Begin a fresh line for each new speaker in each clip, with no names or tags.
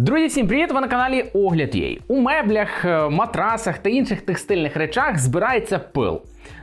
Друзі, всім привіт! Ви на каналі Огляд Єй. У меблях, е, матрасах та інших текстильних речах збирається пил.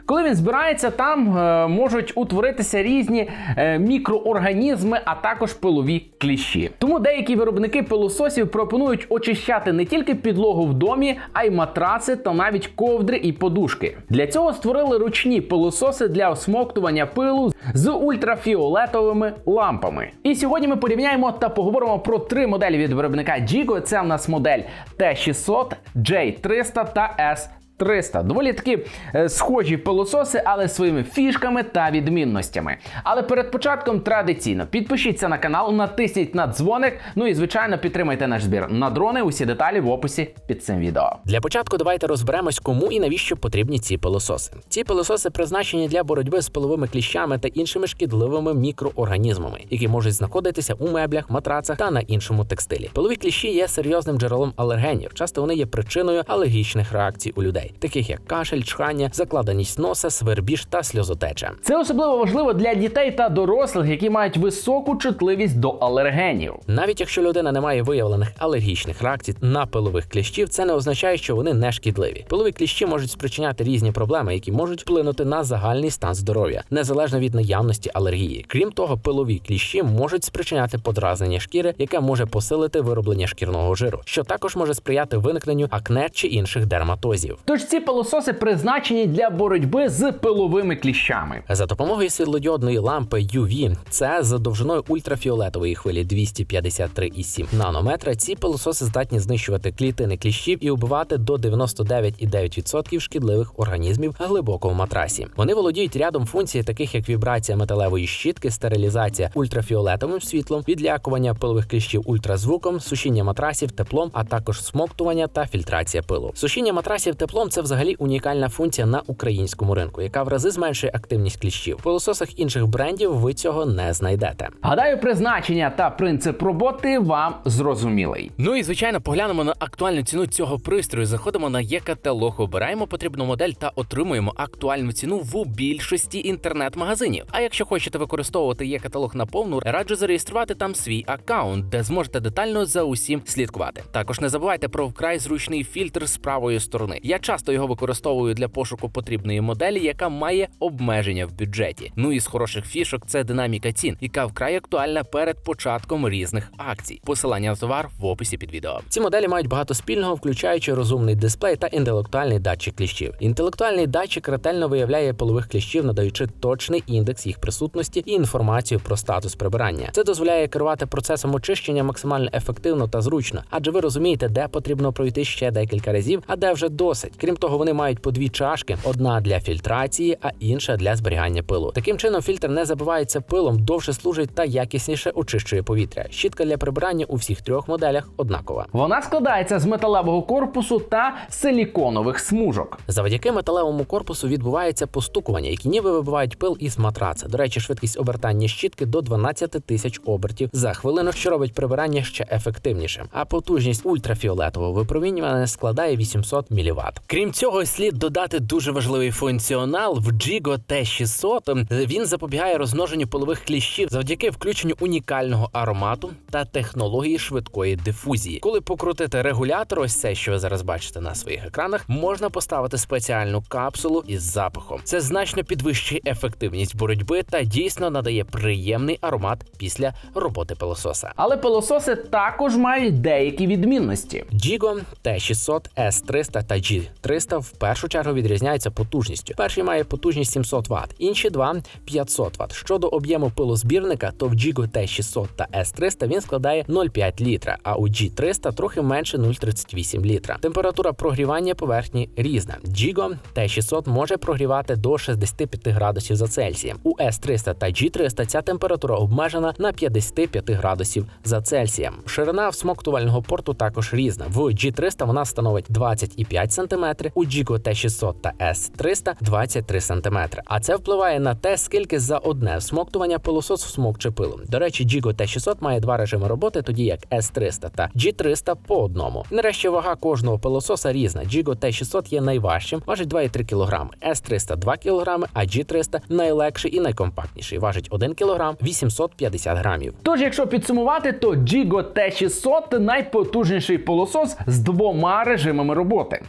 Коли він збирається, там е, можуть утворитися різні е, мікроорганізми, а також пилові кліщі. Тому деякі виробники пилососів пропонують очищати не тільки підлогу в домі, а й матраци та навіть ковдри і подушки. Для цього створили ручні пилососи для осмоктування пилу з ультрафіолетовими лампами. І сьогодні ми порівняємо та поговоримо про три моделі від виробника Jigo. Це в нас модель T600, J300 та S. 300. Доволі такі е, схожі пилососи, але своїми фішками та відмінностями. Але перед початком традиційно підпишіться на канал, натисніть на дзвоник. Ну і звичайно підтримайте наш збір на дрони. Усі деталі в описі під цим відео.
Для початку давайте розберемось, кому і навіщо потрібні ці пилососи. Ці пилососи призначені для боротьби з пиловими кліщами та іншими шкідливими мікроорганізмами, які можуть знаходитися у меблях, матрацах та на іншому текстилі. Пилові кліщі є серйозним джерелом алергенів. Часто вони є причиною алергічних реакцій у людей, таких як кашель, чхання, закладеність носа, свербіж та сльозотеча.
Це особливо важливо для дітей та дорослих, які мають високу чутливість до алергенів.
Навіть якщо людина не має виявлених алергічних реакцій на пилових кліщів, це не означає, що вони не шкідливі. Пилові кліщі можуть спричиняти різні проблеми, які можуть вплинути на загальний стан здоров'я, незалежно від наявності алергії. Крім того, пилові кліщі можуть спричиняти подразнення шкіри, яке може посилити вироблення шкірного жиру, що також може сприяти виникненню акне чи інших дерматозів.
Тож ці пилососи призначені для боротьби з пиловими кліщами.
За допомогою світлодіодної лампи UV, це за довжиною ультрафіолетової хвилі 253,7 нанометра. Ці пилососи здатні знищувати клітини кліщів і убивати до 99,9% шкідливих організмів глибоко в матрасі. Вони володіють рядом функцій, таких як вібрація металевої щітки, стерилізація ультрафіолетовим світлом, відлякування пилових кліщів ультразвуком, сушіння матрасів теплом, а також смоктування та фільтрація пилу. Сушіння матрасів теплом це взагалі унікальна функція на українському ринку, яка в рази зменшує активність кліщів. В пилососах інших брендів ви цього не знайдете.
Гадаю, призначення та принцип роботи вам зрозумілий.
Ну і звичайно, поглянемо на актуальну ціну цього пристрою. Заходимо на є-каталог, обираємо потрібну модель та отримуємо актуальну ціну в більшості інтернет-магазинів. А якщо хочете використовувати є-каталог на повну, раджу зареєструвати там свій аккаунт, де зможете детально за усім слідкувати. Також не забувайте про вкрай зручний фільтр з правої сторони. Я часто його використовую для пошуку потрібної моделі, яка має обмеження в бюджеті. Ну і з хороших фішок це динаміка цін, яка вкрай актуальна перед початком різних акцій. Посилання на товар в описі під відео. Ці моделі мають багато спільного, включаючи розумний дисплей та інтелектуальний датчик кліщів. Інтелектуальний датчик ретельно виявляє полових кліщів, надаючи точний індекс їх присутності і інформацію про статус прибирання. Це дозволяє керувати процесом очищення максимально ефективно та зручно, адже ви розумієте, де потрібно пройти ще декілька разів, а де вже досить. Крім того, вони мають по дві чашки: одна для фільтрації, а інша для зберігання пилу. Таким чином, фільтр не забивається пилом, довше служить та якісніше очищує повітря. Щітка для прибирання у всіх трьох моделях однакова.
Вона складається з металевого корпусу та силіконових смужок.
Завдяки металевому корпусу відбувається постукування, які ніби вибивають пил із матраца. До речі, швидкість обертання щітки до 12 тисяч обертів за хвилину, що робить прибирання ще ефективнішим. А потужність ультрафіолетового випромінювання складає 800 мВт. Крім цього, слід додати дуже важливий функціонал в Jigo T600. Він запобігає розмноженню пилових кліщів завдяки включенню унікального аромату та технології швидкої дифузії. Коли покрутити регулятор, ось це, що ви зараз бачите на своїх екранах, можна поставити спеціальну капсулу із запахом. Це значно підвищує ефективність боротьби та дійсно надає приємний аромат після роботи пилососа.
Але пилососи також мають деякі відмінності.
Jigo T600, S300 та G300 в першу чергу відрізняються потужністю. Перший має потужність 700 Вт, інші два 500 Вт. Щодо об'єму пилозбірника, то в Jigo T600 та S300 він складає 0,5 літра, а у G300 трохи менше 0,38 літра. Температура прогрівання поверхні різна. Jigo T600 може прогрівати до 65 градусів за Цельсієм. У S300 та G300 ця температура обмежена на 55 градусів за Цельсієм. Ширина всмоктувального порту також різна. В G300 вона становить 25 см, у Jigo T600 та S300 23 см. А це впливає на те, скільки за одне всмоктування пилосос всмокче пилом. До речі, Jigo T600 має два режими роботи, тоді як S300 та G300 по одному. Нарешті вага кожного пилососа різна. Jigo T600 є найважчим, важить 2,3 кг, S300 2 кг, а G300 найлегший і найкомпактніший, важить 1 кг 850 грамів.
Тож, якщо підсумувати, то Jigo T600 найпотужніший пилосос з двома режимами роботи.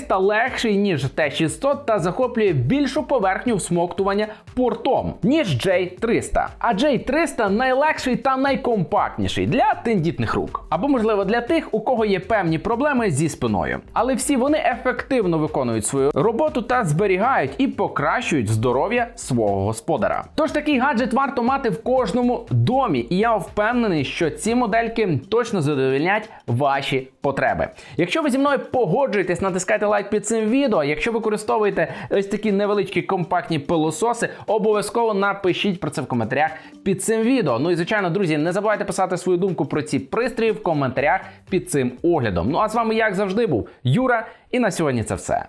S300 легший ніж T600 та захоплює більшу поверхню всмоктування портом, ніж J300. А J300 найлегший та найкомпактніший для тендітних рук. Або, можливо, для тих, у кого є певні проблеми зі спиною. Але всі вони ефективно виконують свою роботу та зберігають і покращують здоров'я свого господара. Тож такий гаджет варто мати в кожному домі, і я впевнений, що ці модельки точно задовольнять ваші потреби. Якщо ви зі мною погоджуєтесь, натискайте лайк під цим відео. Якщо використовуєте ось такі невеличкі компактні пилососи, обов'язково напишіть про це в коментарях під цим відео. Ну і звичайно, друзі, не забувайте писати свою думку про ці пристрої в коментарях під цим оглядом. Ну а з вами, як завжди, був Юра, і на сьогодні це все.